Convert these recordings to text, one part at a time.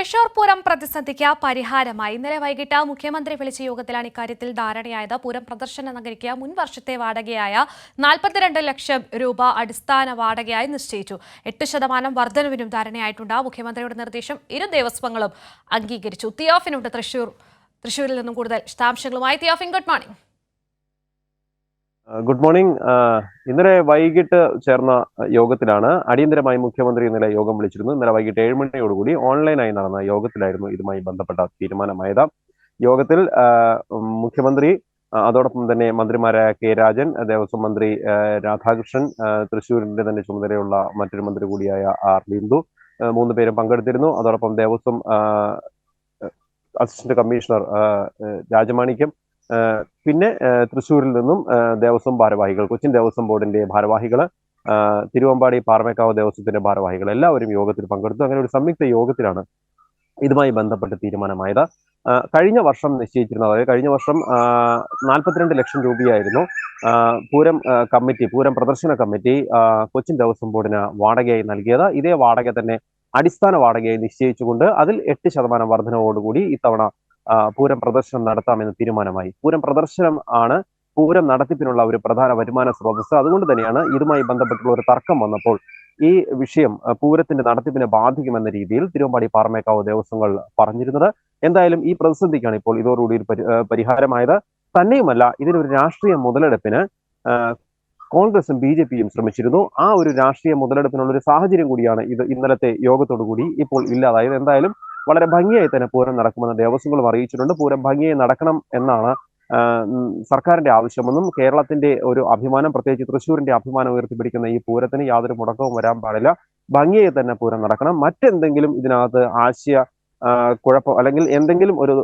തൃശൂർ പൂരം പ്രതിസന്ധിക്ക് പരിഹാരമായി. ഇന്നലെ വൈകിട്ട് മുഖ്യമന്ത്രി വിളിച്ച യോഗത്തിലാണ് ഇക്കാര്യത്തിൽ ധാരണയായത്. പൂരം പ്രദർശന നഗരിക്ക് മുൻ വർഷത്തെ വാടകയായ നാൽപ്പത്തിരണ്ട് ലക്ഷം രൂപ അടിസ്ഥാന വാടകയായി നിശ്ചയിച്ചു. എട്ട് ശതമാനം വർധനവിനും ധാരണയായിട്ടുണ്ട്. മുഖ്യമന്ത്രിയുടെ നിർദ്ദേശം ഇരു ദേവസ്വങ്ങളും അംഗീകരിച്ചു. തിയോഫിനുണ്ട് തൃശൂർ തൃശൂരിൽ നിന്നും കൂടുതൽ. വിശദാംശങ്ങളുമായി Theophin good morning. Good morning ഇന്നലെ വൈകിട്ട് ചേർന്ന യോഗത്തിലാണ് അടിയന്തരമായി മുഖ്യമന്ത്രി ഇന്നലെ യോഗം വിളിച്ചിരുന്നു. ഇന്നലെ വൈകിട്ട് ഏഴ് മണിയോടുകൂടി ഓൺലൈനായി നടന്ന യോഗത്തിലായിരുന്നു ഇതുമായി ബന്ധപ്പെട്ട തീരുമാനമായത്. യോഗത്തിൽ മുഖ്യമന്ത്രി അതോടൊപ്പം തന്നെ മന്ത്രിമാരായ കെ രാജൻ ദേവസ്വം മന്ത്രി രാധാകൃഷ്ണൻ തൃശ്ശൂരിന്റെ തന്നെ ചുമതലയുള്ള മറ്റൊരു മന്ത്രി കൂടിയായ ആർ ബിന്ദു മൂന്ന് പേരും പങ്കെടുത്തിരുന്നു. അതോടൊപ്പം ദേവസ്വം അസിസ്റ്റന്റ് കമ്മീഷണർ രാജമാണിക്യം പിന്നെ തൃശ്ശൂരിൽ നിന്നും ദേവസ്വം ഭാരവാഹികൾ കൊച്ചിൻ ദേവസ്വം ബോർഡിന്റെ ഭാരവാഹികൾ തിരുവമ്പാടി പാറമേക്കാവ് ദേവസ്വത്തിന്റെ ഭാരവാഹികൾ എല്ലാവരും യോഗത്തിൽ പങ്കെടുത്തു. അങ്ങനെ ഒരു സംയുക്ത യോഗത്തിലാണ് ഇതുമായി ബന്ധപ്പെട്ട് തീരുമാനമായത്. കഴിഞ്ഞ വർഷം നിശ്ചയിച്ചിരുന്ന അതായത് കഴിഞ്ഞ വർഷം നാൽപ്പത്തിരണ്ട് ലക്ഷം രൂപയായിരുന്നു പൂരം കമ്മിറ്റി പൂരം പ്രദർശന കമ്മിറ്റി കൊച്ചിൻ ദേവസ്വം ബോർഡിന് വാടകയായി നൽകിയത്. ഇതേ വാടക തന്നെ അടിസ്ഥാന വാടകയായി നിശ്ചയിച്ചുകൊണ്ട് അതിൽ എട്ട് ശതമാനം വർധനവോടുകൂടി ഇത്തവണ പൂരം പ്രദർശനം നടത്താമെന്ന് തീരുമാനമായി. പൂരം പ്രദർശനം ആണ് പൂരം നടത്തിപ്പിനുള്ള ഒരു പ്രധാന വരുമാന സ്രോതസ് അതുകൊണ്ട് തന്നെയാണ് ഇതുമായി ബന്ധപ്പെട്ടുള്ള ഒരു തർക്കം വന്നപ്പോൾ ഈ വിഷയം പൂരത്തിന്റെ നടത്തിപ്പിനെ ബാധിക്കുമെന്ന രീതിയിൽ തിരുവമ്പാടി പാറമേക്കാവ് ദേവസ്വങ്ങൾ പറഞ്ഞിരുന്നത്. എന്തായാലും ഈ പ്രതിസന്ധിക്കാണ് ഇപ്പോൾ ഇതോടുകൂടി ഒരു പരിഹാരമായത്. തന്നെയുമല്ല ഇതിനൊരു രാഷ്ട്രീയ മുതലെടുപ്പിന് കോൺഗ്രസും ബി ജെ പിയും ശ്രമിച്ചിരുന്നു. ആ ഒരു രാഷ്ട്രീയ മുതലെടുപ്പിനുള്ള ഒരു സാഹചര്യം കൂടിയാണ് ഇത് ഇന്നലത്തെ യോഗത്തോടു കൂടി ഇപ്പോൾ ഇല്ലാതായത്. എന്തായാലും വളരെ ഭംഗിയായി തന്നെ പൂരം നടക്കുമെന്ന് ദേവസ്വങ്ങളും അറിയിച്ചിട്ടുണ്ട്. പൂരം ഭംഗിയായി നടക്കണം എന്നാണ് സർക്കാരിന്റെ ആവശ്യമെന്നും കേരളത്തിന്റെ ഒരു അഭിമാനം പ്രത്യേകിച്ച് തൃശ്ശൂരിന്റെ അഭിമാനം ഉയർത്തിപ്പിടിക്കുന്ന ഈ പൂരത്തിന് യാതൊരു മുടക്കവും വരാൻ പാടില്ല. ഭംഗിയായി തന്നെ പൂരം നടക്കണം. മറ്റെന്തെങ്കിലും ഇതിനകത്ത് ആശയ കുഴപ്പം അല്ലെങ്കിൽ എന്തെങ്കിലും ഒരു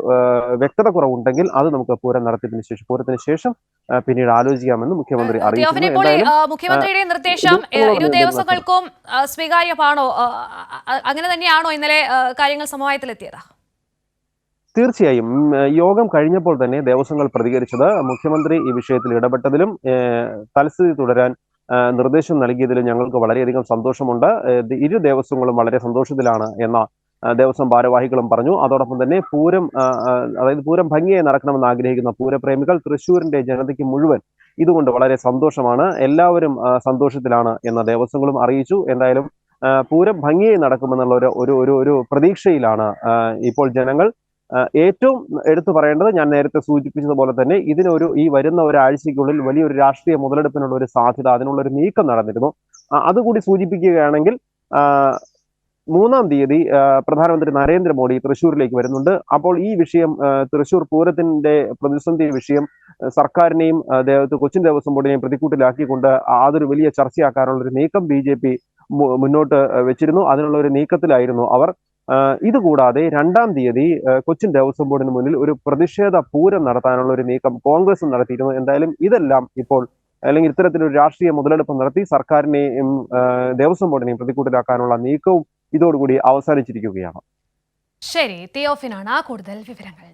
വ്യക്തത കുറവുണ്ടെങ്കിൽ അത് നമുക്ക് പൂരം നടത്തിയതിനു ശേഷം പൂരത്തിന് ശേഷം പിന്നീട് ആലോചിക്കാമെന്ന് മുഖ്യമന്ത്രി അറിയിച്ചു മുഖ്യമന്ത്രിയുടെ നിർദ്ദേശം ഇരു ദിവസങ്ങൾക്കും സ്വീകാര്യമാണോ? അങ്ങനെ തന്നെയാണോ ഇന്നലെ കാര്യങ്ങൾ സമവായത്തിലെത്തിയത്? തീർച്ചയായും. യോഗം കഴിഞ്ഞപ്പോൾ തന്നെ ദേവസ്വങ്ങൾ പ്രതികരിച്ചത്. മുഖ്യമന്ത്രി ഈ വിഷയത്തിൽ ഇടപെട്ടതിലും തൽസ്ഥിതി തുടരാൻ നിർദ്ദേശം നൽകിയതിലും ഞങ്ങൾക്ക് വളരെയധികം സന്തോഷമുണ്ട്. ഇരു ദേവസ്വങ്ങളും വളരെ സന്തോഷത്തിലാണ് എന്ന ദേവസ്വം ഭാരവാഹികളും പറഞ്ഞു. അതോടൊപ്പം തന്നെ പൂരം അതായത് പൂരം ഭംഗിയായി നടക്കണമെന്ന് ആഗ്രഹിക്കുന്ന പൂരപ്രേമികൾ തൃശ്ശൂരിന്റെ ജനതയ്ക്ക് മുഴുവൻ ഇതുകൊണ്ട് വളരെ സന്തോഷമാണ്. എല്ലാവരും സന്തോഷത്തിലാണ് എന്ന ദേവസ്വങ്ങളും അറിയിച്ചു. എന്തായാലും പൂരം ഭംഗിയായി നടക്കുമെന്നുള്ള ഒരു ഒരു ഒരു ഒരു പ്രതീക്ഷയിലാണ് ഇപ്പോൾ ജനങ്ങൾ. ഏറ്റവും എടുത്തു പറയേണ്ടത് ഞാൻ നേരത്തെ സൂചിപ്പിച്ചതുപോലെ തന്നെ ഇതിനൊരു ഈ വരുന്ന ഒരാഴ്ചയ്ക്കുള്ളിൽ വലിയൊരു രാഷ്ട്രീയ മുതലെടുപ്പിനുള്ള ഒരു സാധ്യത അതിനുള്ള ഒരു നീക്കം നടന്നിരുന്നു. അതുകൂടി സൂചിപ്പിക്കുകയാണെങ്കിൽ മൂന്നാം തീയതി പ്രധാനമന്ത്രി നരേന്ദ്രമോദി തൃശ്ശൂരിലേക്ക് വരുന്നുണ്ട്. അപ്പോൾ ഈ വിഷയം തൃശ്ശൂർ പൂരത്തിന്റെ പ്രതിസന്ധി വിഷയം സർക്കാരിനെയും കൊച്ചിൻ ദേവസ്വം ബോർഡിനെയും പ്രതിക്കൂട്ടിലാക്കിക്കൊണ്ട് അതൊരു വലിയ ചർച്ചയാക്കാനുള്ള ഒരു നീക്കം ബി ജെ പി മുന്നോട്ട് വെച്ചിരുന്നു. അതിനുള്ള ഒരു നീക്കത്തിലായിരുന്നു അവർ. ഇതുകൂടാതെ രണ്ടാം തീയതി കൊച്ചിൻ ദേവസ്വം ബോർഡിന് മുന്നിൽ ഒരു പ്രതിഷേധ പൂരം നടത്താനുള്ള ഒരു നീക്കം കോൺഗ്രസ് നടത്തിയിരുന്നു. എന്തായാലും ഇതെല്ലാം ഇപ്പോൾ അല്ലെങ്കിൽ ഇത്തരത്തിലൊരു രാഷ്ട്രീയ മുതലെടുപ്പ് നടത്തി സർക്കാരിനെയും ദേവസ്വം ബോർഡിനെയും പ്രതിക്കൂട്ടിലാക്കാനുള്ള നീക്കവും ഇതോടുകൂടി അവസാനിച്ചിരിക്കുകയാണ്. ശരി തിയോഫിനാണ് കൂടുതൽ വിവരങ്ങൾ